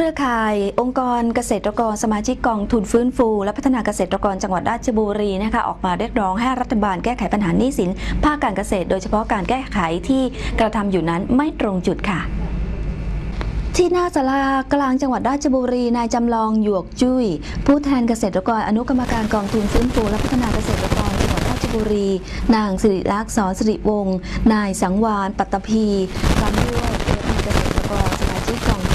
ครือข่ายองค์กรเกษตรกรสมาชิกกองทุนฟื้นฟู และพัฒนาเกษตรกรจังหวัดราชบุรีนะคะออกมาเรียกร้องให้รัฐบาลแก้ไขปัญหาหนี้สินภาคการเกษตร โดยเฉพาะการแก้ไขที่กระทำอยู่นั้นไม่ตรงจุดค่ะที่หน้าศาลากลางจังหวัดราชบุรี นายจำลองหยวกจุ้ยผู้แทนเกษตรกรอนุกรรมการกองทุนฟื้นฟูและพัฒนาเกษตรกรจังหวัดราชบุรี นางสิริลักษณ์สอนสิริวงศ์นายสังวานปัตตภีพร้อมด้วย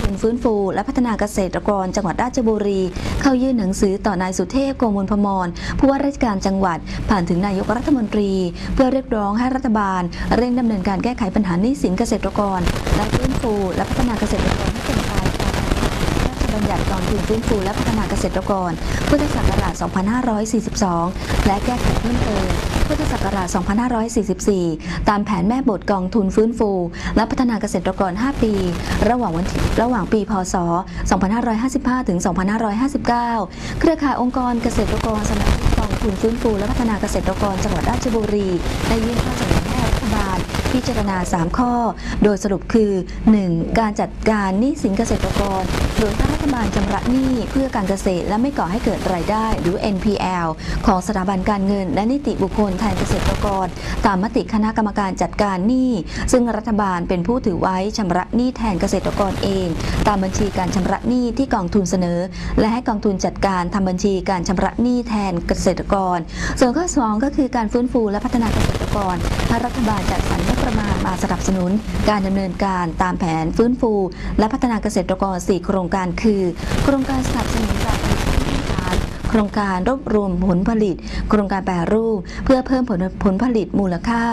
ทุนฟื้นฟู และพัฒนาเกษตรกรจังหวัดราชบุรี เข้ายื่นหนังสือต่อนายสุเทพโกมลพมรผู้ว่าราชการจังหวัด ผ่านถึงนายกรัฐมนตรี เพื่อเรียกร้องให้รัฐบาล เร่งดำเนินการแก้ไขปัญหาหนี้สินเกษตรกร และฟื้นฟู และพัฒนาเกษตรกรให้เป็นไปตามพระราชบัญญัติกองทุนฟื้นฟูและพัฒนาเกษตรกร พุทธศักราช 2542 และแก้ไขเพิ่มเติม พุทธศักราช 2544 ตามแผนแม่บทกองทุนฟื้นฟู และพัฒนาเกษตรกร 5 ปี ระหว่างวันระหว่างปี พศ 2555 ถึง 2559 เครือข่ายองค์กรเกษตรกรสมาชิกกองทุนฟื้นฟูและพัฒนาเกษตรกรจังหวัดราชบุรีได้ยื่นข้อเสนอให้รัฐบาล พิจารณา 3 ข้อ โดยสรุปคือ 1. การจัดการหนี้สินเกษตรกร โดยให้รัฐบาลชำระหนี้เพื่อการเกษตรและไม่ก่อให้เกิดรายได้หรือ NPL ของสถาบันการเงิน และนิติบุคคลแทนเกษตรกร ตามมติคณะกรรมการจัดการหนี้ซึ่งรัฐบาลเป็นผู้ถือไว้ชำระหนี้แทนเกษตรกรเอง ตามบัญชีการชำระหนี้ที่กองทุนเสนอ และให้กองทุนจัดการทำบัญชีการชำระหนี้แทนเกษตรกร ส่วนข้อสองก็คือการฟื้นฟูและพัฒนาเกษตร กรให้รัฐบาลจัดสรรงบประมาณมาสนับสนุน การดำเนินการตามแผนฟื้นฟู และพัฒนาเกษตรกร 4 โครงการคือ โครงการสนับสนุนการผลิตพืชผลโครงการรวบรวมผลผลิต โครงการแปรรูป เพื่อเพิ่มผลผลผลิตมูลค่า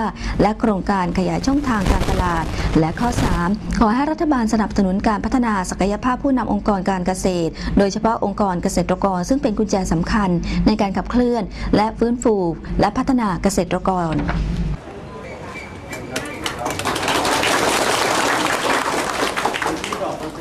และโครงการขยายช่องทางการตลาด และข้อ 3 ขอให้รัฐบาลสนับสนุนการพัฒนาศักยภาพผู้นำองค์กรการเกษตร โดยเฉพาะองค์กรเกษตรกร ซึ่งเป็นกุญแจสำคัญในการขับเคลื่อน และฟื้นฟู และพัฒนาเกษตรกร ที่ดอกโอเค